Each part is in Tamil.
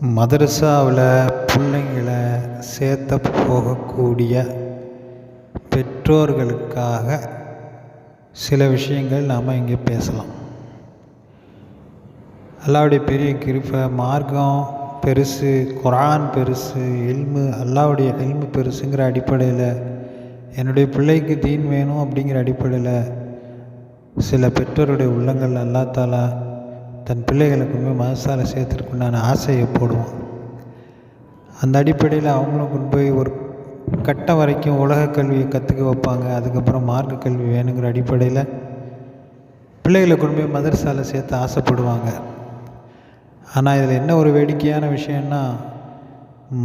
மதரசாவில் பிள்ளைங்கள சேர்த்த போகக்கூடிய பெற்றோர்களுக்காக சில விஷயங்கள் நாம் இங்கே பேசலாம். அல்லாவுடைய பெரிய கிருப்பை மார்க்கம் பெருசு குரான் பெருசு எல்மு அல்லாவுடைய எல்மு பெருசுங்கிற அடிப்படையில் என்னுடைய பிள்ளைக்கு தீன் வேணும் அப்படிங்கிற அடிப்படையில் சில பெற்றோருடைய உள்ளங்கள் அல்லா தாலா தன் பிள்ளைகளை கொண்டு போய் மதசால சேர்த்துருக்குண்டான ஆசையை போடுவோம் அந்த அடிப்படையில் அவங்களும் கொண்டு போய் ஒரு கட்டம் வரைக்கும் உலக கல்வியை கற்றுக்க வைப்பாங்க. அதுக்கப்புறம் மார்க்க கல்வி வேணுங்கிற அடிப்படையில் பிள்ளைகளை கொண்டு போய் மதரசால சேர்த்து ஆசைப்படுவாங்க. ஆனால் இதில் என்ன ஒரு வேடிக்கையான விஷயம்னா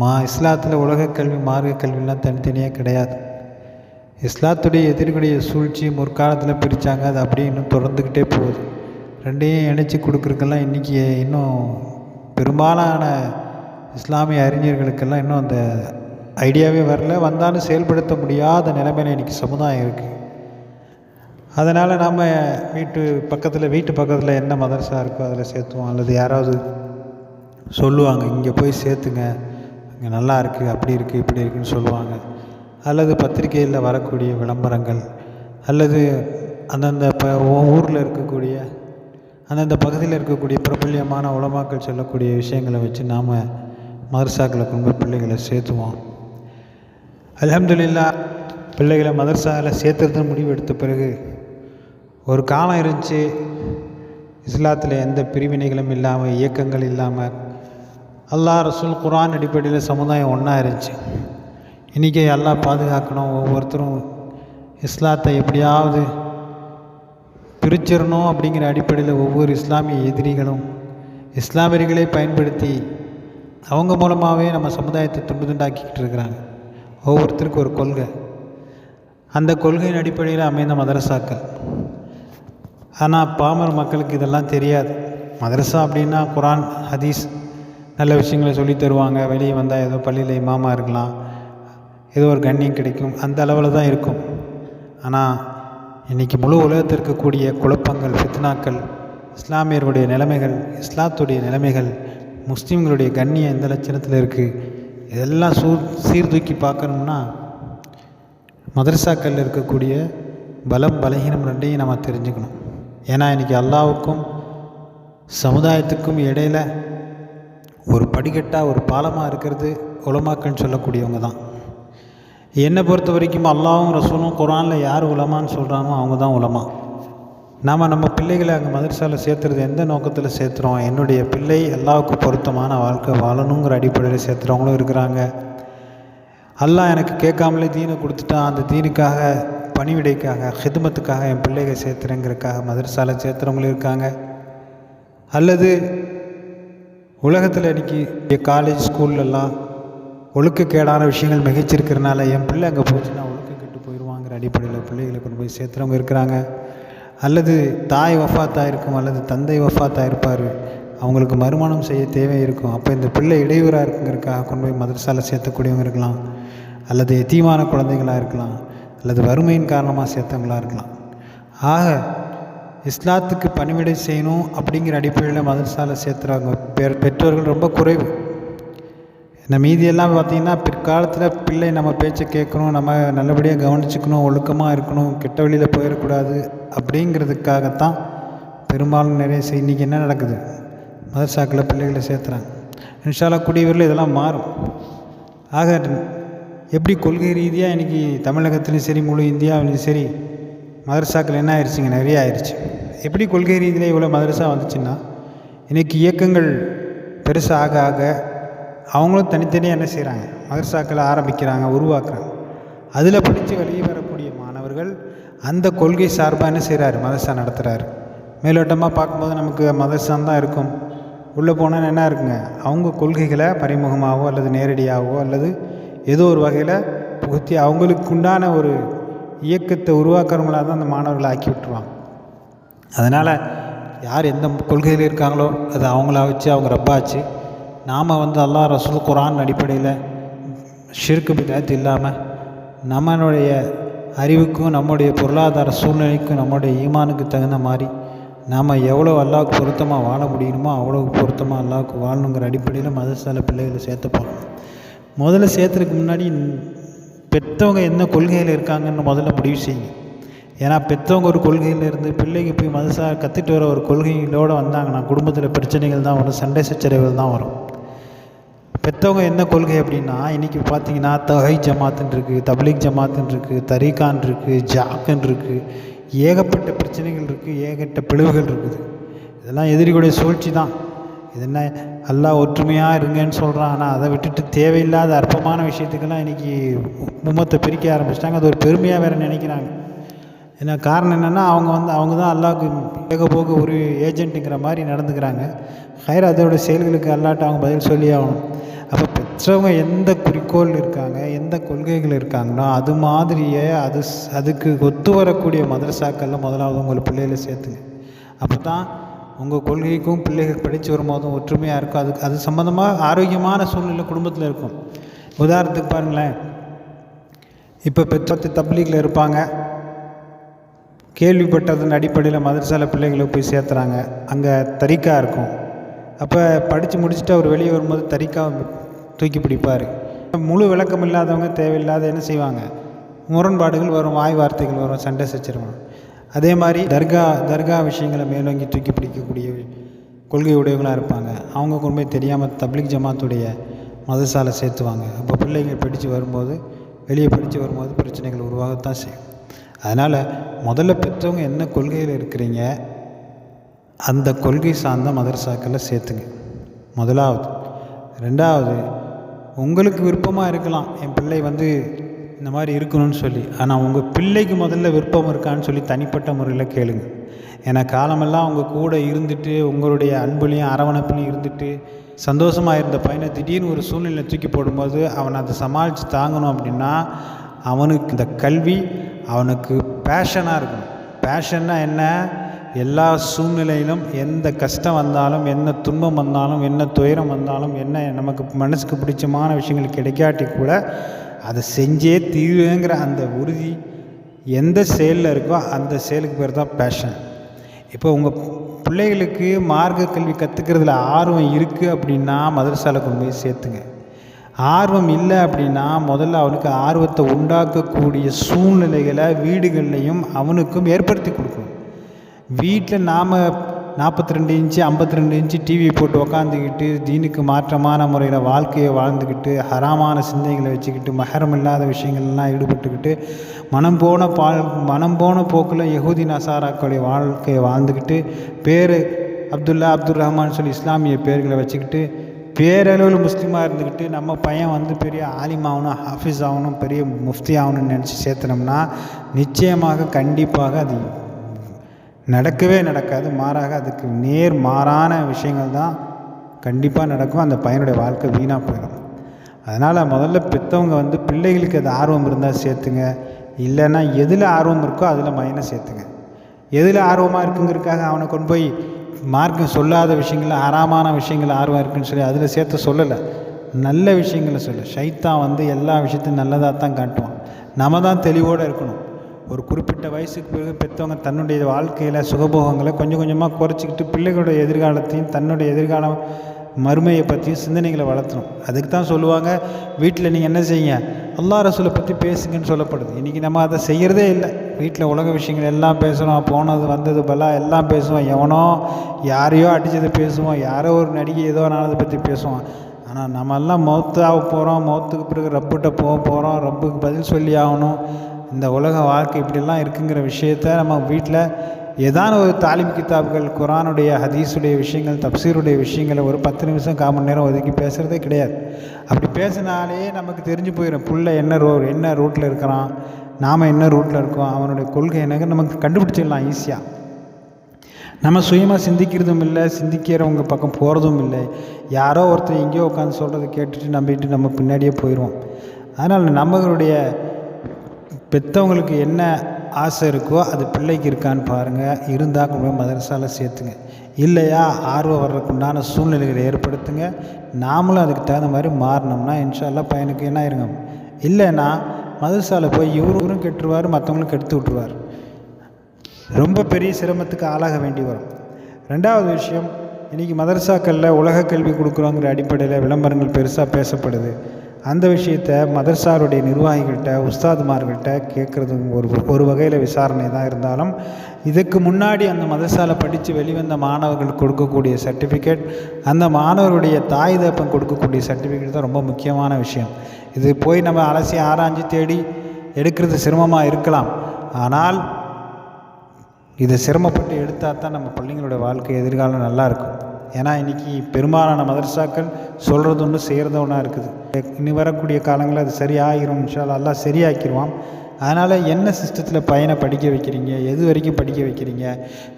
மா இஸ்லாத்தில் உலக கல்வி மார்க்க கல்விலாம் தனித்தனியாக கிடையாது. இஸ்லாத்துடைய எதிர்குடைய சூழ்ச்சி முற்காலத்தில் பிரித்தாங்க அது அப்படியே இன்னும் தொடர்ந்துக்கிட்டே போகுது. ரெண்டையும் இணைச்சி கொடுக்குறக்கெல்லாம் இன்றைக்கி இன்னும் பெரும்பாலான இஸ்லாமிய அறிஞர்களுக்கெல்லாம் இன்னும் அந்த ஐடியாவே வரல. வந்தாலும் செயல்படுத்த முடியாத நிலைமையில் இன்றைக்கி சமுதாயம் இருக்குது அதனால் நம்ம வீட்டு பக்கத்தில் வீட்டு பக்கத்தில் என்ன மதரசா இருக்கோ அதில் சேர்த்துவோம். அல்லது யாராவது சொல்லுவாங்க இங்கே போய் சேர்த்துங்க. இங்கே நல்லா இருக்குது அப்படி இருக்குது இப்படி இருக்குன்னு சொல்லுவாங்க. அல்லது பத்திரிகையில் வரக்கூடிய விளம்பரங்கள். அல்லது அந்தந்த ப ஊரில் இருக்கக்கூடிய அந்தந்த பகுதியில் இருக்கக்கூடிய பிரபல்யமான உலமாக்கள் சொல்லக்கூடிய விஷயங்களை வச்சு நாம் மதர்சாக்களை கொண்டு போய் பிள்ளைகளை சேர்த்துவோம். அலமதுல்லா பிள்ளைகளை மதர்சாவில் சேர்த்துறதுன்னு முடிவு எடுத்த பிறகு ஒரு காலம் இருந்துச்சு. இஸ்லாத்தில் எந்த பிரிவினைகளும் இல்லாமல் இயக்கங்கள் இல்லாமல் அல்லா ரசூல் குரான் அடிப்படையில் சமுதாயம் ஒன்றா இருந்துச்சு. இன்றைக்கி எல்லாம் பாதுகாக்கணும். ஒவ்வொருத்தரும் இஸ்லாத்தை எப்படியாவது பிரிச்சிடணும் அப்படிங்கிற அடிப்படையில் ஒவ்வொரு இஸ்லாமிய எதிரிகளும் இஸ்லாமியர்களை பயன்படுத்தி அவங்க மூலமாகவே நம்ம சமுதாயத்தை துண்டு துண்டாக்கிக்கிட்டு இருக்கிறாங்க. ஒவ்வொருத்தருக்கும் ஒரு கொள்கை. அந்த கொள்கையின் அடிப்படையில் அமைந்த மதரசாக்கள். ஆனால் பாமர் மக்களுக்கு இதெல்லாம் தெரியாது. மதரசா அப்படின்னா குரான் ஹதீஸ் நல்ல விஷயங்களை சொல்லி தருவாங்க. வெளியே வந்தால் ஏதோ பள்ளியில் இமாமா இருக்கலாம். ஏதோ ஒரு கண்ணியம் கிடைக்கும். அந்த அளவில் தான் இருக்கும். ஆனால் இன்றைக்கி முழு உலகத்தில் இருக்கக்கூடிய குழப்பங்கள் ஃபித்னாக்கள் இஸ்லாமியர்களுடைய நிலைமைகள் இஸ்லாத்துடைய நிலைமைகள் முஸ்லீம்களுடைய கண்ணியம் எந்த லட்சணத்தில் இருக்குது இதெல்லாம் சூ சீர்தூக்கி பார்க்கணும்னா மதரசாக்களில் இருக்கக்கூடிய பலம் பலகீனம் ரெண்டையும் நம்ம தெரிஞ்சுக்கணும். ஏன்னா இன்றைக்கி அல்லாவுக்கும் சமுதாயத்துக்கும் இடையில் ஒரு படிக்கட்டாக ஒரு பாலமாக இருக்கிறது உலமாக்கள்னு சொல்லக்கூடியவங்க தான். என்னை பொறுத்த வரைக்கும் அல்லாவும் ரசூலும் குரானில் யார் உலமான்னு சொல்கிறானோ அவங்க தான் உலமா. நாம் நம்ம பிள்ளைகளை அங்கே மதரசாவில் சேர்த்துறது எந்த நோக்கத்தில் சேர்த்துறோம்? என்னுடைய பிள்ளை அல்லாவுக்கு பொருத்தமான வாழ்க்கை வாழணுங்கிற அடிப்படையில் சேர்த்துறவங்களும் இருக்கிறாங்க. அல்லாஹ் எனக்கு கேட்காமலே தீனை கொடுத்துட்டான். அந்த தீனுக்காக பணிவிடைக்காக ஹிதமத்துக்காக என் பிள்ளைகள் சேர்த்துறேங்கிறக்காக மதரசாவில் சேர்த்துறவங்களும் இருக்காங்க. அல்லது உலகத்தில் இன்றைக்கி காலேஜ் ஸ்கூல்லலாம் ஒழுக்கக்கேடான விஷயங்கள் மிகச்சிருக்கிறனால என் பிள்ளை அங்கே போச்சுன்னா ஒழுக்கம் கெட்டு போயிடுவாங்கிற அடிப்படையில் பிள்ளைகளை கொண்டு போய் சேர்த்துறவங்க இருக்கிறாங்க. அல்லது தாய் வஃபாத்தாக இருக்கும் அல்லது தந்தை வஃபாத்தாக இருப்பார் அவங்களுக்கு மறுமணம் செய்ய தேவை இருக்கும். அப்போ இந்த பிள்ளை இடையூறாக இருக்குங்கிறக்காக கொண்டு போய் மதரசாவில் சேர்த்தக்கூடியவங்க இருக்கலாம். அல்லது எத்தீமான குழந்தைங்களாக இருக்கலாம். அல்லது வறுமையின் காரணமாக சேர்த்தவங்களாக இருக்கலாம். ஆக இஸ்லாத்துக்கு பணிவிடை செய்யணும் அப்படிங்கிற அடிப்படையில் மதரசாவில் சேர்த்துறாங்க. பெற்றோர்கள் ரொம்ப குறைவு. இந்த மீதியெல்லாம் பார்த்திங்கன்னா பிற்காலத்தில் பிள்ளை நம்ம பேச்சை கேட்கணும் நம்ம நல்லபடியாக கவனிச்சுக்கணும் ஒழுக்கமாக இருக்கணும் கெட்ட வழியில் போயிடக்கூடாது அப்படிங்கிறதுக்காகத்தான் பெரும்பாலும் நிறைய செய் இன்றைக்கி என்ன நடக்குது? மதர்சாக்கில் பிள்ளைகளை சேர்த்துறாங்க. இன்ஷாலா குடியூரில் இதெல்லாம் மாறும். ஆக எப்படி கொள்கை ரீதியாக இன்றைக்கி தமிழகத்துலேயும் சரி முழு இந்தியாவிலையும் சரி மதரசாக்கள் என்ன ஆயிடுச்சுங்க நிறைய ஆயிடுச்சு எப்படி கொள்கை ரீதியில் இவ்வளோ மதரசா வந்துச்சுன்னா இன்றைக்கி இயக்கங்கள் பெருசாக ஆக ஆக அவங்களும் தனித்தனியாக என்ன செய்கிறாங்க மதர்சாக்களை ஆரம்பிக்கிறாங்க உருவாக்குறாங்க. அதில் படித்து வெளியே வரக்கூடிய மாணவர்கள் அந்த கொள்கை சார்பாக என்ன செய்கிறாரு மதர்சா நடத்துகிறாரு மேலோட்டமாக பார்க்கும்போது நமக்கு மதர்சான் தான் இருக்கும். உள்ளே போனால் என்ன இருக்குங்க? அவங்க கொள்கைகளை பறிமுகமாகவோ அல்லது நேரடியாகவோ அல்லது ஏதோ ஒரு வகையில் புகுத்தி அவங்களுக்கு உண்டான ஒரு இயக்கத்தை உருவாக்குறவங்களாக தான் அந்த மாணவர்களை ஆக்கி விட்டுருவாங்க. அதனால் யார் எந்த கொள்கையில் இருக்காங்களோ அது அவங்கள வச்சு அவங்க ரப்பாச்சு. நாம் வந்து அல்லா ரசூல் குரான் அடிப்படையில் ஷிர்கு பிதாத் இல்லாமல் நம்மளுடைய அறிவுக்கும் நம்முடைய பொருளாதார சூழ்நிலைக்கும் நம்முடைய ஈமானுக்கு தகுந்த மாதிரி நாம் எவ்வளோ அல்லாவுக்கு பொருத்தமாக வாழ முடியணுமோ அவ்வளோ பொருத்தமாக அல்லாவுக்கு வாழணுங்கிற அடிப்படையில் மதசால பிள்ளைகளை சேர்த்து போகணும் முதல்ல சேர்த்துறதுக்கு முன்னாடி பெற்றவங்க என்ன கொள்கையில் இருக்காங்கன்னு முதல்ல முடிவு செய்யுங்க. ஏன்னா பெற்றவங்க ஒரு கொள்கையில் இருந்து பிள்ளைக்கு போய் மதசாக கற்றுட்டு வர ஒரு கொள்கைகளோடு வந்தாங்கன்னா குடும்பத்தில் பிரச்சனைகள் தான் வரும் சண்டை சச்சரவுகள் தான் வரும். பெற்றவங்க என்ன கொள்கை அப்படின்னா இன்றைக்கி பார்த்தீங்கன்னா தஹை ஜமாத்துன்னு இருக்குது தப்லீக் ஜமாத்துன்னு இருக்குது தரீகான் இருக்குது ஜாக்குன்னு இருக்குது ஏகப்பட்ட பிரச்சனைகள் இருக்குது ஏகப்பட்ட பிளவுகள் இருக்குது. இதெல்லாம் எதிரிகளுடைய சூழ்ச்சி தான் இது என்ன எல்லாம் ஒற்றுமையாக இருங்கன்னு சொல்கிறான் ஆனால் அதை விட்டுட்டு தேவையில்லாத அற்பமான விஷயத்துக்கெல்லாம் இன்றைக்கி மும்மத்தை பிரிக்க ஆரம்பிச்சிட்டாங்க. அது ஒரு பெருமையாக வேறு நினைக்கிறாங்க. ஏன்னா காரணம் என்னென்னா அவங்க வந்து அவங்க தான் அல்லாவுக்கு ஏக போக ஒரு ஏஜென்ட்டுங்கிற மாதிரி நடந்துக்கிறாங்க. ஹைர் அதோட செயல்களுக்கு அல்லாட்ட அவங்க பதில் சொல்லி ஆகணும். அப்போ பெற்றவங்க எந்த குறிக்கோள் இருக்காங்க எந்த கொள்கைகள் இருக்காங்கன்னா அது மாதிரியே அது அதுக்கு ஒத்து வரக்கூடிய மதரசாக்களில் முதலாவது உங்கள் பிள்ளைகளை சேர்த்துங்க. அப்போ தான் உங்கள் கொள்கைக்கும் பிள்ளைகள் படித்து வரும்போதும் ஒற்றுமையாக இருக்கும். அதுக்கு அது சம்மந்தமாக ஆரோக்கியமான சூழ்நிலை குடும்பத்தில் இருக்கும். உதாரணத்துக்கு பாருங்களேன். இப்போ பெற்றத்து தப்லீக்கில் இருப்பாங்க. கேள்விப்பட்டதன் அடிப்படையில் மதரசால பிள்ளைகளை போய் சேர்த்துறாங்க. அங்கே தறிக்கா இருக்கும். அப்போ படித்து முடிச்சுட்டு அவர் வெளியே வரும்போது தரிக்கா தூக்கி பிடிப்பார். முழு விளக்கம் இல்லாதவங்க தேவையில்லாத என்ன செய்வாங்க? முரண்பாடுகள் வரும் வாய் வார்த்தைகள் வரும் சண்டை சச்சரவு அதே மாதிரி தர்கா தர்கா விஷயங்களை மேலோங்கி தூக்கி பிடிக்கக்கூடிய கொள்கை உடையவங்களாக இருப்பாங்க. அவங்க கொண்டு போய் தெரியாமல் தப்லிக் ஜமாத்துடைய மதசாலை சேர்த்துவாங்க. அப்போ பிள்ளைங்க படித்து வரும்போது வெளியே படித்து வரும்போது பிரச்சனைகள் உருவாகத்தான் செய்யும். அதனால் முதல்ல பெற்றவங்க என்ன கொள்கையில் இருக்கிறீங்க அந்த கொள்கை சார்ந்த மதரசாக்களை சேர்த்துங்க. முதலாவது. ரெண்டாவது உங்களுக்கு விருப்பமாக இருக்கலாம். என் பிள்ளை வந்து இந்த மாதிரி இருக்கணும்னு சொல்லி. ஆனால் உங்கள் பிள்ளைக்கு முதல்ல விருப்பம் இருக்கான்னு சொல்லி தனிப்பட்ட முறையில் கேளுங்க. ஏன்னா காலமெல்லாம் உங்கள் கூட இருந்துட்டு உங்களுடைய அன்புலையும் அரவணைப்புலையும் இருந்துட்டு சந்தோஷமாக இருந்த பையனை திடீர்னு ஒரு சூழ்நிலை தூக்கி போடும்போது அவனை அதை சமாளித்து தாங்கணும் அப்படின்னா அவனுக்கு இந்த கல்வி அவனுக்கு பேஷனாக இருக்கணும். பேஷன்னா என்ன? எல்லா சூழ்நிலையிலும் எந்த கஷ்டம் வந்தாலும் என்ன துன்பம் வந்தாலும் என்ன துயரம் வந்தாலும் என்ன நமக்கு மனசுக்கு பிடிச்சமான விஷயங்கள் கிடைக்காட்டி கூட அதை செஞ்சே தீருங்கிற அந்த உறுதி எந்த செயலில் இருக்கோ அந்த செயலுக்கு பேர் தான் பேஷன் இப்போ உங்கள் பிள்ளைகளுக்கு மார்க்க கல்வி கற்றுக்கிறதுல ஆர்வம் இருக்குது அப்படின்னா மதரசால கொண்டு போய் சேர்த்துங்க. ஆர்வம் இல்லை அப்படின்னா முதல்ல அவனுக்கு ஆர்வத்தை உண்டாக்கக்கூடிய சூழ்நிலைகளை வீடுகள்லையும் அவனுக்கும் ஏற்படுத்தி கொடுக்கணும். வீட்டில் நாம் நாற்பத்தி ரெண்டு இன்ச்சு ஐம்பத்தி ரெண்டு இன்ச்சு டிவி போட்டு உக்காந்துக்கிட்டு தீனுக்கு மாற்றமான முறையில் வாழ்க்கையை வாழ்ந்துக்கிட்டு ஹராமான சிந்தனைகளை வச்சுக்கிட்டு மகரம் இல்லாத விஷயங்கள்லாம் ஈடுபட்டுக்கிட்டு மனம் போன பால் மனம் போன போக்கில் யகுதி நசாராக்களுடைய வாழ்க்கையை வாழ்ந்துக்கிட்டு பேர் அப்துல்லா அப்துல் ரஹ்மான் சொல்லி இஸ்லாமிய பேர்களை வச்சுக்கிட்டு பேரளவில் முஸ்லீமாக இருந்துக்கிட்டு நம்ம பையன் வந்து பெரிய ஆலிம் ஆகணும் ஹாஃபிஸ் ஆகணும் பெரிய முஃப்தி ஆகணும்னு நினச்சி சேர்த்துனோம்னா நிச்சயமாக கண்டிப்பாக அது நடக்கவே நடக்காது மாறாக அதுக்கு நேர் மாறான விஷயங்கள் தான் கண்டிப்பாக நடக்கும். அந்த பையனுடைய வாழ்க்கை வீணாக போயிடும். அதனால் முதல்ல பெற்றவங்க வந்து பிள்ளைகளுக்கு அது ஆர்வம் இருந்தால் சேர்த்துங்க. இல்லைன்னா எதில் ஆர்வம் இருக்கோ அதில் மையனை சேர்த்துங்க. எதில் ஆர்வமாக இருக்குங்கிறதுக்காக அவனை கொண்டு போய் மார்க்கம் சொல்லாத விஷயங்கள் ஆறாமான விஷயங்கள் ஆர்வம் இருக்குன்னு சொல்லி அதில் சேர்த்து சொல்லலை. நல்ல விஷயங்களை சொல்லு. சைத்தான் வந்து எல்லா விஷயத்தையும் நல்லதாக தான் காட்டுவான். நம்ம தான் தெளிவோடு இருக்கணும். ஒரு குறிப்பிட்ட வயசுக்கு பிறகு பெற்றவங்க தன்னுடைய வாழ்க்கையில் சுகபோகங்களை கொஞ்சம் கொஞ்சமாக குறைச்சிக்கிட்டு பிள்ளைகளுடைய எதிர்காலத்தையும் தன்னுடைய எதிர்காலம் மறுமையை பற்றியும் சிந்தனைகளை வளர்த்தணும். அதுக்கு தான் சொல்லுவாங்க வீட்டில் நீங்கள் என்ன செய்யுங்க? அல்லா ரசூலை பற்றி பேசுங்கன்னு சொல்லப்படுது. இன்றைக்கி நம்ம அதை செய்கிறதே இல்லை. வீட்டில் உலக விஷயங்கள் எல்லாம் பேசுகிறோம் போனது வந்தது பலா எல்லாம் பேசுவோம். எவனோ யாரையோ அடித்ததை பேசுவோம். யாரோ ஒரு நடிகை ஏதோ நானதை பற்றி பேசுவோம். ஆனால் நம்மெல்லாம் மௌத்தாக போகிறோம் மௌத்துக்கு பிறகு ரப்புகிட்ட போக போகிறோம் ரப்புக்கு பதில் சொல்லி ஆகணும். இந்த உலக வாழ்க்கை இப்படிலாம் இருக்குங்கிற விஷயத்த நம்ம வீட்டில் ஏதான ஒரு தாலிம் கிதாப்கள் குரானுடைய ஹதீஸுடைய விஷயங்கள் தப்சீருடைய விஷயங்களை ஒரு பத்து நிமிஷம் கால் மணி நேரம் ஒதுக்கி பேசுகிறதே கிடையாது. அப்படி பேசினாலே நமக்கு தெரிஞ்சு போயிடும் புள்ள என்ன ரோ என்ன ரூட்டில் இருக்கிறான் நாம் என்ன ரூட்டில் இருக்கோம் அவனுடைய கொள்கை என்னங்க நமக்கு கண்டுபிடிச்சிடலாம் ஈஸியாக நம்ம சுயமாக சிந்திக்கிறதும் இல்லை சிந்திக்கிறவங்க பக்கம் போகிறதும் இல்லை. யாரோ ஒருத்தர் எங்கேயோ உட்காந்து சொல்கிறத கேட்டுட்டு நம்பிட்டு நம்ம பின்னாடியே போயிடுவோம். அதனால் நம்மளுடைய பெற்றவங்களுக்கு என்ன ஆசை இருக்கோ அது பிள்ளைக்கு இருக்கான்னு பாருங்கள் இருந்தால் கொண்டு போய் மதரசாவில் சேர்த்துங்க. இல்லையா ஆர்வம் வர்றதுக்குண்டான சூழ்நிலைகளை ஏற்படுத்துங்க. நாமளும் அதுக்கு தகுந்த மாதிரி மாறினோம்னா இன்ஷால்லா பையனுக்கு என்ன ஆயிருங்க இல்லைன்னா மதரசாவில் போய் இவரும் கெட்டுருவார் மற்றவங்களும் கெடுத்து விட்ருவார் ரொம்ப பெரிய சிரமத்துக்கு ஆளாக வேண்டி வரும். ரெண்டாவது விஷயம் இன்றைக்கி மதரசாக்களில் உலக கல்வி கொடுக்குறோங்கிற அடிப்படையில் விளம்பரங்கள் பெருசாக பேசப்படுது. அந்த விஷயத்த மதர்சாருடைய நிர்வாகிகள்கிட்ட உஸ்தாதுமார்கள்ட்ட கேட்குறது ஒரு ஒரு வகையில் விசாரணை தான் இருந்தாலும் இதுக்கு முன்னாடி அந்த மதர்சாவில் படித்து வெளிவந்த மாணவர்கள் கொடுக்கக்கூடிய சர்டிஃபிகேட் அந்த மாணவருடைய தாய் தப்பம் கொடுக்கக்கூடிய சர்டிஃபிகேட் தான் ரொம்ப முக்கியமான விஷயம். இது போய் நம்ம அலசி ஆராய்ஞ்சு தேடி எடுக்கிறது சிரமமாக இருக்கலாம். ஆனால் இதை சிரமப்பட்டு எடுத்தால் தான் நம்ம பிள்ளைங்களோட வாழ்க்கை எதிர்காலம் நல்லாயிருக்கும் ஏன்னா இன்றைக்கி பெரும்பாலான மதரசாக்கள் சொல்கிறது ஒன்று செய்கிறது ஒன்றா இருக்குது. இனி வரக்கூடிய காலங்களில் அது சரியாகிரும் எல்லாம் சரியாக்கிடுவான் அதனால் என்ன சிஸ்டத்தில் பையனை படிக்க வைக்கிறீங்க? எது வரைக்கும் படிக்க வைக்கிறீங்க?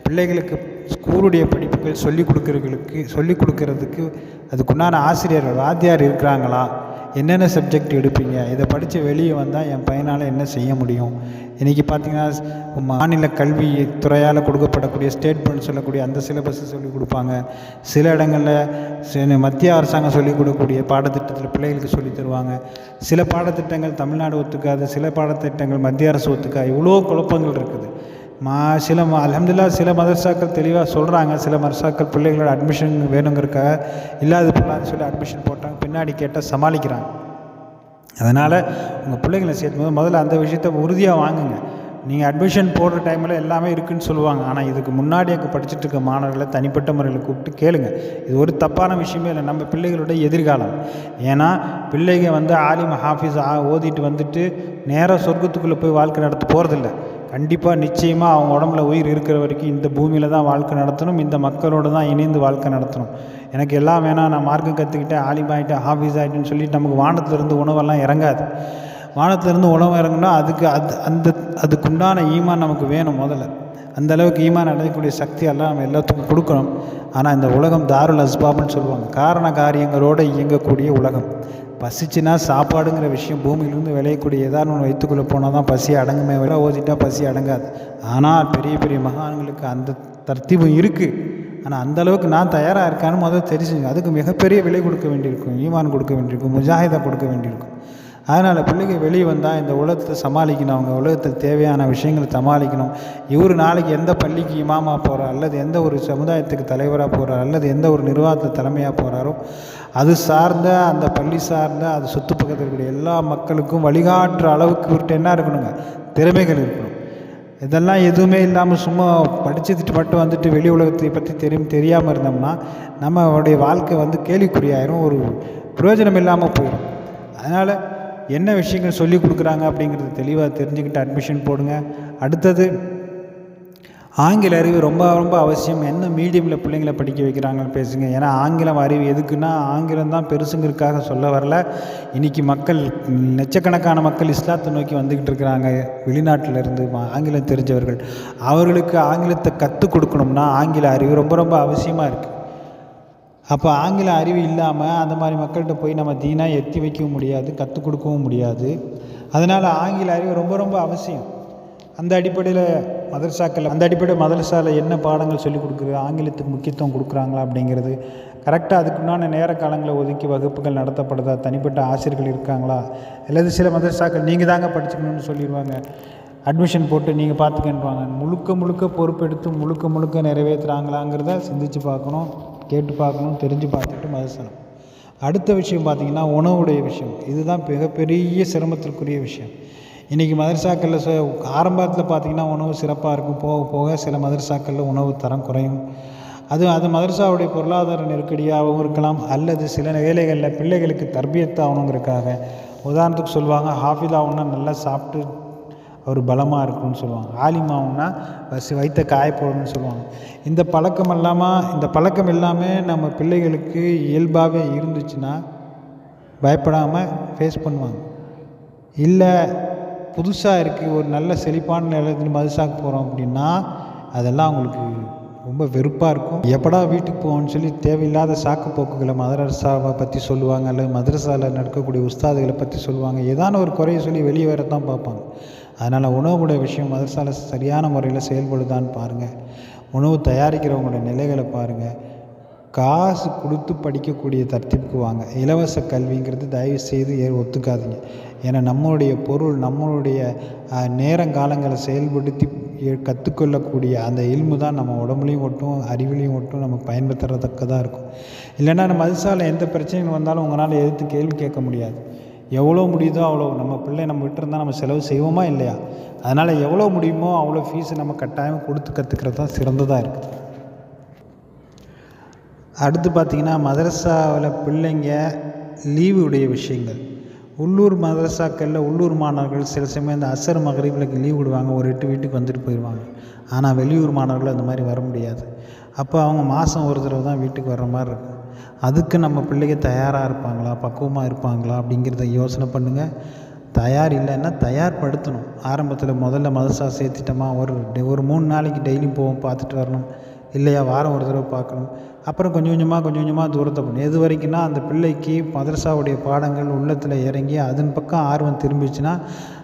பிள்ளைகளுக்கு ஸ்கூலுடைய படிப்புகள் சொல்லிக் கொடுக்குறவங்களுக்கு சொல்லிக் கொடுக்கறதுக்கு அதுக்குண்டான ஆசிரியர்கள் வாத்தியார் இருக்கிறாங்களா? என்னென்ன சப்ஜெக்ட் எடுப்பீங்க? இதை படித்து வெளியே வந்தால் என் பையனால் என்ன செய்ய முடியும்? இன்றைக்கி பார்த்தீங்கன்னா மாநில கல்வி துறையால் கொடுக்கப்படக்கூடிய ஸ்டேட் போர்டு சொல்லக்கூடிய அந்த சிலபஸை சொல்லிக் கொடுப்பாங்க. சில இடங்களில் மத்திய அரசாங்கம் சொல்லிக் கொடுக்கக்கூடிய பாடத்திட்டத்தில் பிள்ளைகளுக்கு சொல்லித் தருவாங்க. சில பாடத்திட்டங்கள் தமிழ்நாடு ஒத்துக்காது சில பாடத்திட்டங்கள் மத்திய அரசு ஒத்துக்கா இவ்வளோ குழப்பங்கள் இருக்குது. மா சில அலமதுல்லா சில மதரசாக்கள் தெளிவாக சொல்கிறாங்க சில மதரசாக்கள் பிள்ளைகளோட அட்மிஷன் வேணுங்கிறக்காக இல்லாத பிள்ளான்னு சொல்லி அட்மிஷன் போட்டாங்க. பின்னாடி கேட்டால் சமாளிக்கிறாங்க. அதனால் உங்கள் பிள்ளைங்களை சேர்க்கும்போது முதல்ல அந்த விஷயத்த உறுதியாக வாங்குங்க. நீங்கள் அட்மிஷன் போடுற டைமில் எல்லாமே இருக்குதுன்னு சொல்லுவாங்க. ஆனால் இதுக்கு முன்னாடி அங்கே படிச்சுட்டு இருக்க மாணவர்களை தனிப்பட்ட முறையில் கூப்பிட்டு கேளுங்க. இது ஒரு தப்பான விஷயமே இல்லை. நம்ம பிள்ளைகளோட எதிர்காலம். ஏன்னா பிள்ளைங்க வந்து ஆலிம் ஹாஃபிஸ் ஆ ஓதிட்டு வந்துட்டு நேராக சொர்க்கத்துக்குள்ளே போய் வாழ்க்கை நடத்த போகிறதில்ல கண்டிப்பாக நிச்சயமாக அவங்க உடம்புல உயிர் இருக்கிற வரைக்கும் இந்த பூமியில் தான் வாழ்க்கை நடத்தணும். இந்த மக்களோடு தான் இணைந்து வாழ்க்கை நடத்தணும். எனக்கு எல்லாம் வேணாம் நான் மார்க்கம் கற்றுக்கிட்டேன் ஆலிபாயிட்டேன் ஆஃபீஸ் ஆகிட்டேன்னு சொல்லிட்டு நமக்கு வானத்திலிருந்து உணவெல்லாம் இறங்காது. வானத்திலிருந்து உணவு இறங்குனா அதுக்கு அது அந்த அதுக்குண்டான ஈமான் நமக்கு வேணும் முதல்ல. அந்த அளவுக்கு ஈமான் அடையக்கூடிய சக்தியெல்லாம் நம்ம எல்லாத்துக்கும் கொடுக்கணும். ஆனால் இந்த உலகம் தாருல் அஸ்பாப்னு சொல்லுவாங்க. காரண காரியங்களோடு இயங்கக்கூடிய உலகம். பசிச்சுன்னா சாப்பாடுங்கிற விஷயம் பூமியிலேருந்து விளையக்கூடிய ஏதாவது ஒன்று வைத்துக்குள்ளே போனால் தான் பசி அடங்குமே விட ஓதிட்டா பசி அடங்காது. ஆனால் பெரிய பெரிய மகான்களுக்கு அந்த தர்த்தீபம் இருக்குது ஆனால் அந்த அளவுக்கு நான் தயாராக இருக்கான்னு முதல்ல தெரிஞ்சுங்க. அதுக்கு மிகப்பெரிய விலை கொடுக்க வேண்டியிருக்கும். ஈமான் கொடுக்க வேண்டியிருக்கும். முஜாஹிதா கொடுக்க வேண்டியிருக்கும். அதனால் பிள்ளைங்க வெளியே வந்தால் இந்த உலகத்தை சமாளிக்கணும். அவங்க உலகத்துக்கு தேவையான விஷயங்களை சமாளிக்கணும். இவர் நாளைக்கு எந்த பள்ளிக்கு இமாமா போகிறார் அல்லது எந்த ஒரு சமுதாயத்துக்கு தலைவராக போகிறார் அல்லது எந்த ஒரு நிர்வாகத்தை தலைமையாக போகிறாரோ அது சார்ந்த அந்த பள்ளி சார்ந்த அது சுற்று பக்கத்தில் இருக்கக்கூடிய எல்லா மக்களுக்கும் வழிகாட்டுற அளவுக்கு இவர்கிட்ட என்ன இருக்கணுங்க? திறமைகள் இருக்கணும். இதெல்லாம் எதுவுமே இல்லாமல் சும்மா படிச்சுட்டு மட்டும் வந்துட்டு வெளி உலகத்தை பற்றி தெரியும் தெரியாமல் இருந்தோம்னா நம்மளுடைய வாழ்க்கை வந்து கேள்விக்குறியாயிரும் ஒரு பிரயோஜனம் இல்லாமல் போயிடும் அதனால் என்ன விஷயங்கள் சொல்லி கொடுக்குறாங்க அப்படிங்கிறது தெளிவாக தெரிஞ்சுக்கிட்டு அட்மிஷன் போடுங்க. அடுத்தது ஆங்கில அறிவு ரொம்ப ரொம்ப அவசியம். என்ன மீடியமில் பிள்ளைங்களை படிக்க வைக்கிறாங்கன்னு பேசுங்க. ஏன்னா ஆங்கிலம் அறிவு எதுக்குன்னா ஆங்கிலம் தான் பெருசுங்கிறதுக்காக சொல்ல வரல. இன்றைக்கி மக்கள் லட்சக்கணக்கான மக்கள் இஸ்லாத்தை நோக்கி வந்துக்கிட்டு இருக்கிறாங்க. வெளிநாட்டிலிருந்து ஆங்கிலம் தெரிஞ்சவர்கள். அவர்களுக்கு ஆங்கிலத்தை கற்றுக் கொடுக்கணும்னா ஆங்கில அறிவு ரொம்ப ரொம்ப அவசியமாக இருக்குது அப்போ ஆங்கில அறிவு இல்லாமல் அந்த மாதிரி மக்கள்கிட்ட போய் நம்ம தீனாக எத்தி வைக்கவும் முடியாது கற்றுக் கொடுக்கவும் முடியாது. அதனால் ஆங்கில அறிவு ரொம்ப ரொம்ப அவசியம். அந்த அடிப்படையில் மதரசாக்கள் அந்த அடிப்படை மதரசாவில் என்ன பாடங்கள் சொல்லிக் கொடுக்குறது ஆங்கிலத்துக்கு முக்கியத்துவம் கொடுக்குறாங்களா அப்படிங்கிறது கரெக்டாக அதுக்குண்டான நேர காலங்களை ஒதுக்கி வகுப்புகள் நடத்தப்படுதா தனிப்பட்ட ஆசிரியர்கள் இருக்காங்களா அல்லது சில மதரசாக்கள் நீங்கள் தாங்க படிச்சுக்கணும்னு சொல்லிடுவாங்க அட்மிஷன் போட்டு நீங்கள் பார்த்துக்கன்றாங்க முழுக்க முழுக்க பொறுப்பெடுத்து முழுக்க முழுக்க நிறைவேற்றுறாங்களாங்கிறத சிந்தித்து பார்க்கணும் கேட்டு பார்க்கணும் தெரிஞ்சு பார்த்துட்டு மதசனம் அடுத்த விஷயம் பார்த்திங்கன்னா உணவுடைய விஷயம். இதுதான் மிகப்பெரிய சிரமத்திற்குரிய விஷயம். இன்றைக்கி மதரசாக்களில் ச ஆரம்பத்தில் பார்த்திங்கன்னா உணவு சிறப்பாக இருக்கும். போக போக சில மதரசாக்களில் உணவு தரம் குறையும். அது அது மதரசாவுடைய பொருளாதார நெருக்கடியாகவும் இருக்கலாம். அல்லது சில வேலைகளில் பிள்ளைகளுக்கு தர்பியத்தாகணுங்கிறதுக்காக உதாரணத்துக்கு சொல்லுவாங்க ஹாஃபிதாவுன்னா நல்லா சாப்பிட்டு அவர் பலமாக இருக்கணும்னு சொல்லுவாங்க. ஆலிமாவுன்னா வசி வைத்த காய போடணும்னு சொல்லுவாங்க. இந்த பழக்கம் இல்லாமல் இந்த பழக்கம் இல்லாமல் நம்ம பிள்ளைகளுக்கு இயல்பாகவே இருந்துச்சுன்னா பயப்படாமல் ஃபேஸ் பண்ணுவாங்க. இல்லை புதுசாக இருக்குது ஒரு நல்ல செழிப்பான நிலத்தில் மதுசாக்கு போகிறோம் அப்படின்னா அதெல்லாம் அவங்களுக்கு ரொம்ப வெறுப்பாக இருக்கும். எப்படா வீட்டுக்கு போவோம்னு சொல்லி தேவையில்லாத சாக்கு போக்குகளை மதரசாவை பற்றி சொல்லுவாங்க அல்லது மதரசாவில் நடக்கக்கூடிய உஸ்தாதுகளை பற்றி சொல்லுவாங்க. ஏதான ஒரு குறைய சொல்லி வெளியே வர தான் பார்ப்பாங்க. அதனால் உணவுடைய விஷயம் மதரசாவில் சரியான முறையில் செயல்படுதான்னு பாருங்கள் உணவு தயாரிக்கிறவங்களோட நிலைகளை பாருங்கள் காசு கொடுத்து படிக்கக்கூடிய தர்த்திப்புக்கு வாங்க. இலவச கல்விங்கிறது தயவு செய்து ஏ ஒத்துக்காதீங்க. ஏன்னா நம்மளுடைய பொருள் நம்மளுடைய நேரங்காலங்களை செயல்படுத்தி கற்றுக்கொள்ளக்கூடிய அந்த இல்மு தான் நம்ம உடம்புலையும் ஒட்டும் அறிவிலையும் ஒட்டும் நமக்கு பயன்படுத்துறதக்கதாக இருக்கும். இல்லைன்னா நம்ம மதுசால எந்த பிரச்சனைகள் வந்தாலும் உங்களால் எதிர்த்து கேள்வி கேட்க முடியாது. எவ்வளோ முடியுதோ அவ்வளோ நம்ம பிள்ளை நம்ம விட்டுருந்தா நம்ம செலவு செய்வோமா இல்லையா? அதனால் எவ்வளோ முடியுமோ அவ்வளோ ஃபீஸை நம்ம கட்டாயம் கொடுத்து கற்றுக்கிறது தான் சிறந்ததாக இருக்குது. அடுத்து பார்த்திங்கன்னா மதரசாவில் பிள்ளைங்க லீவு உடைய விஷயங்கள். உள்ளூர் மதரசாக்களில் உள்ளூர் மாணவர்கள் சில சமயம் இந்த அசர் மகரீபிலுக்கு லீவ் விடுவாங்க. ஒரு எட்டு வீட்டுக்கு வந்துட்டு போயிடுவாங்க ஆனால் வெளியூர் மாணவர்கள் அந்த மாதிரி வர முடியாது. அப்போ அவங்க மாதம் ஒரு தடவை தான் வீட்டுக்கு வர்ற மாதிரி இருக்கும். அதுக்கு நம்ம பிள்ளைங்க தயாராக இருப்பாங்களா? பக்குவமாக இருப்பாங்களா? அப்படிங்கிறத யோசனை பண்ணுங்கள் தயார் இல்லைன்னா தயார்படுத்தணும். ஆரம்பத்தில் முதல்ல மதரசா சேர்த்துட்டோமா? ஒரு டெ- ஒரு மூணு நாளைக்கு டெய்லியும் போவோம் பார்த்துட்டு வரணும். இல்லையா வாரம் ஒரு தடவை பார்க்கணும். அப்புறம் கொஞ்சம் கொஞ்சமாக கொஞ்சம் கொஞ்சமாக தூரத்தை பண்ணணும் எது வரைக்கும்னா அந்த பிள்ளைக்கு மதரசாவுடைய பாடங்கள் உள்ளத்தில் இறங்கி அதன் பக்கம் ஆர்வம் திரும்பிச்சுன்னா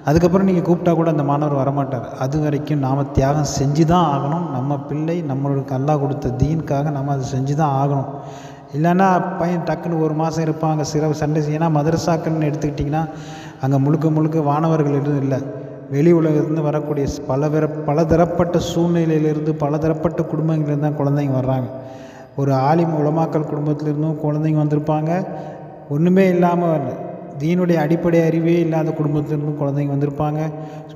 அதுக்கப்புறம் நீங்கள் கூப்பிட்டா கூட அந்த மாணவர் வரமாட்டார். அது வரைக்கும் நாம் தியாகம் செஞ்சு தான் ஆகணும். நம்ம பிள்ளை நம்மளுக்கு அல்லாஹ் கொடுத்த தீனுக்காக நம்ம அதை செஞ்சு தான் ஆகணும். இல்லைன்னா பையன் டக்குன்னு ஒரு மாதம் இருப்பாங்க சில சண்டை ஏன்னா மதரசாக்கள்னு எடுத்துக்கிட்டிங்கன்னா அங்கே முழுக்க முழுக்க வானவர்கள் எதுவும் இல்லை. வெளி உலகத்துலேருந்து வரக்கூடிய ஸ்- பல தரப்பட்ட பலதரப்பட்ட சூழ்நிலையிலிருந்து பலதரப்பட்ட குடும்பங்கள்லேருந்து தான் குழந்தைங்க வர்றாங்க. ஒரு ஆலிம் உலமாக்கல் குடும்பத்திலிருந்தும் குழந்தைங்க வந்திருப்பாங்க. ஒன்றுமே இல்லாமல் தீனுடைய அடிப்படை அறிவே இல்லாத குடும்பத்திலிருந்தும் குழந்தைங்க வந்திருப்பாங்க.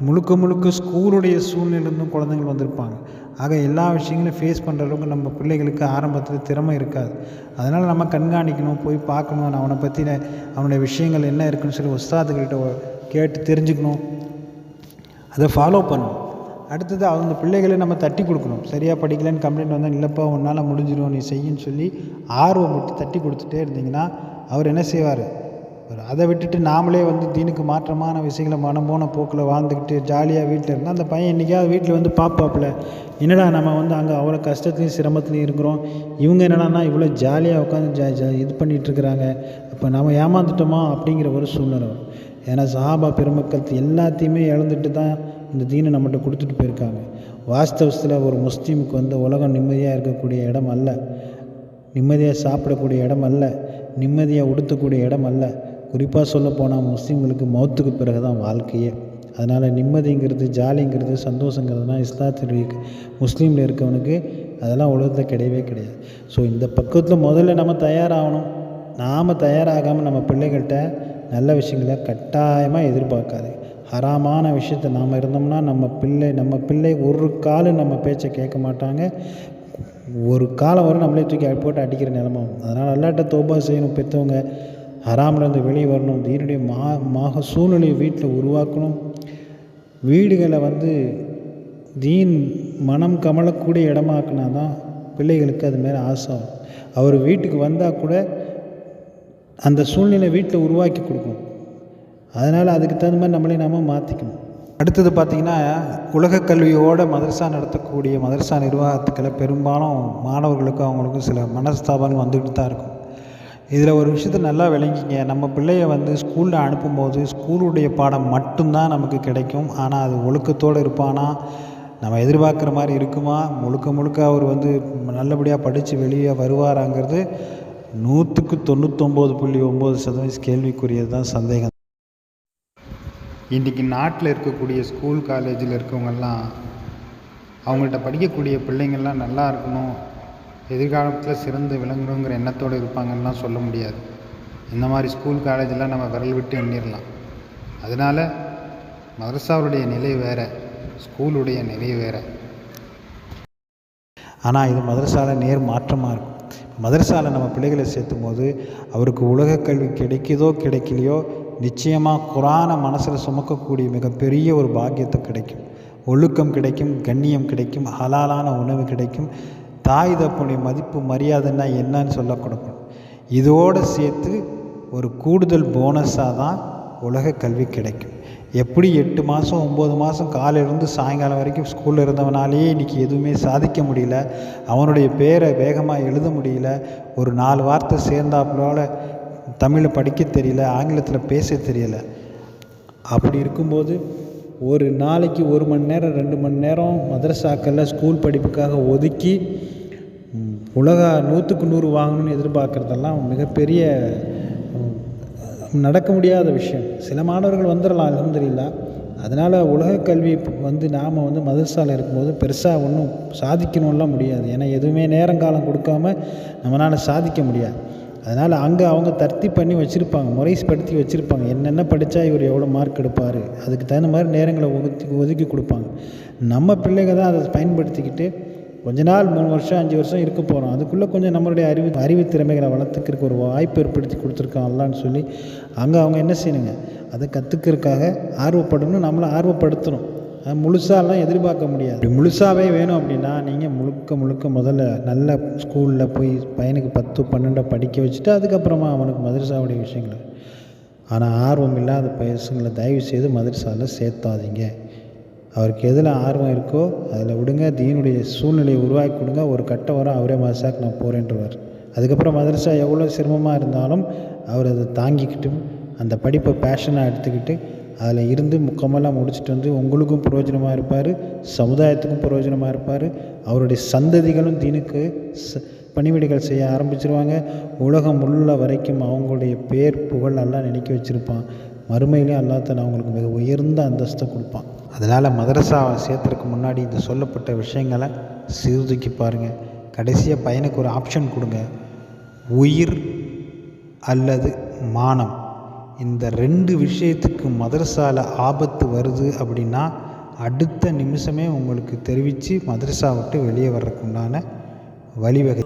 முழுக்க முழுக்க ஸ்கூலுடைய சூழ்நிலிருந்தும் குழந்தைங்கள் வந்திருப்பாங்க. ஆக எல்லா விஷயங்களையும் ஃபேஸ் பண்ணுற அளவுக்கு நம்ம பிள்ளைகளுக்கு ஆரம்பத்தில் திறமை இருக்காது. அதனால் நம்ம கண்காணிக்கணும் போய் பார்க்கணும். அவனை பற்றின அவனுடைய விஷயங்கள் என்ன இருக்குன்னு சொல்லி உஸ்தாதுகள்கிட்ட கேட்டு தெரிஞ்சுக்கணும். அதை ஃபாலோ பண்ணணும். அடுத்தது அந்த பிள்ளைகளை நம்ம தட்டி கொடுக்கணும். சரியாக படிக்கலைன்னு கம்ப்ளைண்ட் வந்தால் இல்லைப்பா உன்னால் முடிஞ்சிடும் நீ செய்யின்னு சொல்லி ஆர்வம் விட்டு தட்டி கொடுத்துட்டே இருந்தீங்கன்னா அவர் என்ன செய்வார்? அதை விட்டுட்டு நாமளே வந்து தீனுக்கு மாற்றமான விஷயங்களை மனம் போன போக்கில் வாழ்ந்துக்கிட்டு ஜாலியாக வீட்டில் இருந்தால் அந்த பையன் என்றைக்காவது வீட்டில் வந்து பார்ப்பாப்புல என்னடா நம்ம வந்து அங்கே அவ்வளோ கஷ்டத்துலையும் சிரமத்துலையும் இருக்கிறோம். இவங்க என்னடானா இவ்வளோ ஜாலியாக உட்காந்து ஜா ஜா இது பண்ணிகிட்ருக்குறாங்க இப்போ அப்போ நம்ம ஏமாந்துட்டோமா? அப்படிங்கிற ஒரு சூழ்நிலை ஏன்னா சஹாபா பெருமக்கள் எல்லாத்தையுமே இழந்துட்டு தான் இந்த தீனை நம்மகிட்ட கொடுத்துட்டு போயிருக்காங்க. வாஸ்தவத்தில் ஒரு முஸ்லீமுக்கு வந்து உலகம் நிம்மதியாக இருக்கக்கூடிய இடம் அல்ல. நிம்மதியாக சாப்பிடக்கூடிய இடம் அல்ல. நிம்மதியாக உடுத்தக்கூடிய இடம் அல்ல. குறிப்பாக சொல்லப்போனால் முஸ்லீம்களுக்கு மௌத்துக்கு பிறகு தான் வாழ்க்கையே. அதனால் நிம்மதிங்கிறது ஜாலிங்கிறது சந்தோஷங்கிறதுனா இஸ்லாத்தில் முஸ்லீமில் இருக்கவனுக்கு அதெல்லாம் உலகத்தில் கிடையவே கிடையாது. ஸோ இந்த பக்கத்தில் முதல்ல நம்ம தயாராகணும். நாம் தயாராகாமல் நம்ம பிள்ளைகள்கிட்ட நல்ல விஷயங்களை கட்டாயமாக எதிர்பார்க்காது ஹராமான விஷயத்தை நாம் இருந்தோம்னா நம்ம பிள்ளை நம்ம பிள்ளை ஒரு கால் நம்ம பேச்சை கேட்க மாட்டாங்க. ஒரு காலம் வரும் நம்மளே தூக்கி போட்டு அடிக்கிற நிலமை அதனால் அல்லாட்ட தோபா செய்யணும் பெற்றவங்க ஹராம்லேருந்து வெளியே வரணும். தீனுடைய மா மாக சூழ்நிலையை வீட்டில் உருவாக்கணும். வீடுகளை வந்து தீன் மனம் கமலக்கூடிய இடமாக்குனா தான் பிள்ளைகளுக்கு அது மேலே ஆசை அவர் வீட்டுக்கு வந்தால் கூட அந்த சூழ்நிலை வீட்டில் உருவாக்கி கொடுக்கும் அதனால் அதுக்கு தகுந்த மாதிரி நம்மளே நாம் மாற்றிக்கணும் அடுத்தது பார்த்திங்கன்னா உலக கல்வியோட மதரசா நடத்தக்கூடிய மதரசா நிர்வாகத்துக்களை பெரும்பாலும் மாணவர்களுக்கும் அவங்களுக்கும் சில மனஸ்தாபங்கள் வந்துக்கிட்டு தான் இருக்கும். இதில் ஒரு விஷயத்த நல்லா விளங்கிங்க நம்ம பிள்ளைய வந்து ஸ்கூலில் அனுப்பும்போது ஸ்கூலுடைய பாடம் மட்டும்தான் நமக்கு கிடைக்கும். ஆனால் அது ஒழுக்கத்தோடு இருப்பானா? நம்ம எதிர்பார்க்குற மாதிரி இருக்குமா? முழுக்க முழுக்க அவர் வந்து நல்லபடியாக படித்து வெளியே வருவாராங்கிறது நூற்றுக்கு தொண்ணூற்றொம்பது புள்ளி ஒம்பது சதவீதம் கேள்விக்குரியது தான் சந்தேகம். இன்றைக்கி நாட்டில் இருக்கக்கூடிய ஸ்கூல் காலேஜில் இருக்கவங்கெல்லாம் அவங்கள்ட்ட படிக்கக்கூடிய பிள்ளைங்கள்லாம் நல்லா இருக்கணும் எதிர்காலத்தில் சிறந்து விளங்கணுங்கிற எண்ணத்தோடு இருப்பாங்கன்னுலாம் சொல்ல முடியாது. இந்த மாதிரி ஸ்கூல் காலேஜெல்லாம் நம்ம விரல் விட்டு எண்ணிடலாம். அதனால் மதரசாவுடைய நிலை வேறு ஸ்கூலுடைய நிலை வேறு. ஆனால் இது மதரசாவில் நேர் மாற்றமாக இருக்கும். மதரசாவில் நம்ம பிள்ளைகளை சேர்த்தும் போது அவருக்கு உலக கல்வி கிடைக்குதோ கிடைக்கலையோ நிச்சயமாக குரானை மனசில் சுமக்கக்கூடிய மிகப்பெரிய ஒரு பாக்கியத்தை கிடைக்கும். ஒழுக்கம் கிடைக்கும் கண்ணியம் கிடைக்கும் ஹலாலான உணவு கிடைக்கும். தாய் தப்புடைய மதிப்பு மரியாதைன்னா என்னன்னு சொல்ல கொடுக்கணும். இதோடு சேர்த்து ஒரு கூடுதல் போனஸாக தான் உலக கல்வி கிடைக்கும். எப்படி எட்டு மாதம் ஒம்பது மாதம் காலையிலேருந்து சாயங்காலம் வரைக்கும் ஸ்கூலில் இருந்தவனாலேயே இன்றைக்கி எதுவுமே சாதிக்க முடியல. அவனுடைய பேரை வேகமாக எழுத முடியல. ஒரு நாலு வார்த்தை சேர்ந்தாப்புல தமிழை படிக்க தெரியல ஆங்கிலத்தில் பேச தெரியல. அப்படி இருக்கும்போது ஒரு நாளைக்கு ஒரு மணி நேரம் ரெண்டு மணி நேரம் மதரசாக்களில் ஸ்கூல் படிப்புக்காக ஒதுக்கி உலக நூற்றுக்கு நூறு வாங்கணும்னு எதிர்பார்க்குறதெல்லாம் மிகப்பெரிய நடக்க முடியாத விஷயம். சில மாணவர்கள் வந்துடலாம் அல்ஹம்துலில்லா. அதனால் உலக கல்வி வந்து நாம் வந்து மதரசாவில் இருக்கும்போது பெருசாக ஒன்றும் சாதிக்கணும்லாம் முடியாது. ஏன்னா எதுவுமே நேரங்காலம் கொடுக்காம நம்மளால் சாதிக்க முடியாது. அதனால் அங்கே அவங்க தர்த்தி பண்ணி வச்சுருப்பாங்க முறைப்படுத்தி வச்சுருப்பாங்க. என்னென்ன படித்தா இவர் எவ்வளோ மார்க் எடுப்பார்? அதுக்கு தகுந்த மாதிரி நேரங்களை ஒதுக்கி ஒதுக்கி கொடுப்பாங்க. நம்ம பிள்ளைங்க தான் அதை பயன்படுத்திக்கிட்டு கொஞ்ச நாள் மூணு வருஷம் அஞ்சு வருஷம் இருக்க போகிறோம் அதுக்குள்ளே கொஞ்சம் நம்மளுடைய அறிவு அறிவு திறமைகளை வளர்த்துக்கிறதுக்கு ஒரு வாய்ப்பு ஏற்படுத்தி கொடுத்துருக்கான் அல்லான்னு சொல்லி அங்கே அவங்க என்ன செய்யணுங்க? அதை கற்றுக்கிறதுக்காக ஆர்வப்படணும் நம்மளை ஆர்வப்படுத்தணும். அது முழுசாலாம் எதிர்பார்க்க முடியாது. இப்படி முழுசாவே வேணும் அப்படின்னா நீங்கள் முழுக்க முழுக்க முதல்ல நல்ல ஸ்கூலில் போய் பையனுக்கு பத்து பன்னெண்டை படிக்க வச்சுட்டு அதுக்கப்புறமா அவனுக்கு மதரசாவுடைய விஷயங்களை. ஆனால் ஆர்வம் இல்லாத பசங்களை தயவு செய்து மதரசாவில் சேர்த்தாதீங்க. அவருக்கு எதில் ஆர்வம் இருக்கோ அதில் விடுங்க. தீனுடைய சூழ்நிலையை உருவாக்கி கொடுங்க. ஒரு கட்டம் வரும் அவரே மதரசாக்கு நான் போகிறேன்றவர் அதுக்கப்புறம் மதரசா எவ்வளோ சிரமமாக இருந்தாலும் அவர் அதை தாங்கிக்கிட்டு அந்த படிப்பை பேஷனாக எடுத்துக்கிட்டு அதில் இருந்து முக்கமெல்லாம் முடிச்சுட்டு வந்து உங்களுக்கும் பிரயோஜனமாக இருப்பார் சமுதாயத்துக்கும் பிரயோஜனமாக இருப்பார். அவருடைய சந்ததிகளும் தீனுக்கு ச பணிவிடைகள் செய்ய ஆரம்பிச்சிருவாங்க. உலகம் உள்ள வரைக்கும் அவங்களுடைய பேர் புகழ் எல்லாம் நினைக்க வச்சுருப்பான். மறுமையிலே அல்லாத்தன் அவங்களுக்கு மிக உயர்ந்த அந்தஸ்தை கொடுப்பான். அதனால் மதரசாவை சேர்த்துறதுக்கு முன்னாடி இந்த சொல்லப்பட்ட விஷயங்களை சீர்தூக்கி பாருங்கள் கடைசியாக பையனுக்கு ஒரு ஆப்ஷன் கொடுங்க. உயிர் அல்லது மானம். இந்த ரெண்டு விஷயத்துக்கு மதரசாவில் ஆபத்து வருது அப்படின்னா அடுத்த நிமிஷமே உங்களுக்கு தெரிவித்து மதரசா விட்டு வெளியே வர்றதுக்குண்டான வழிவகை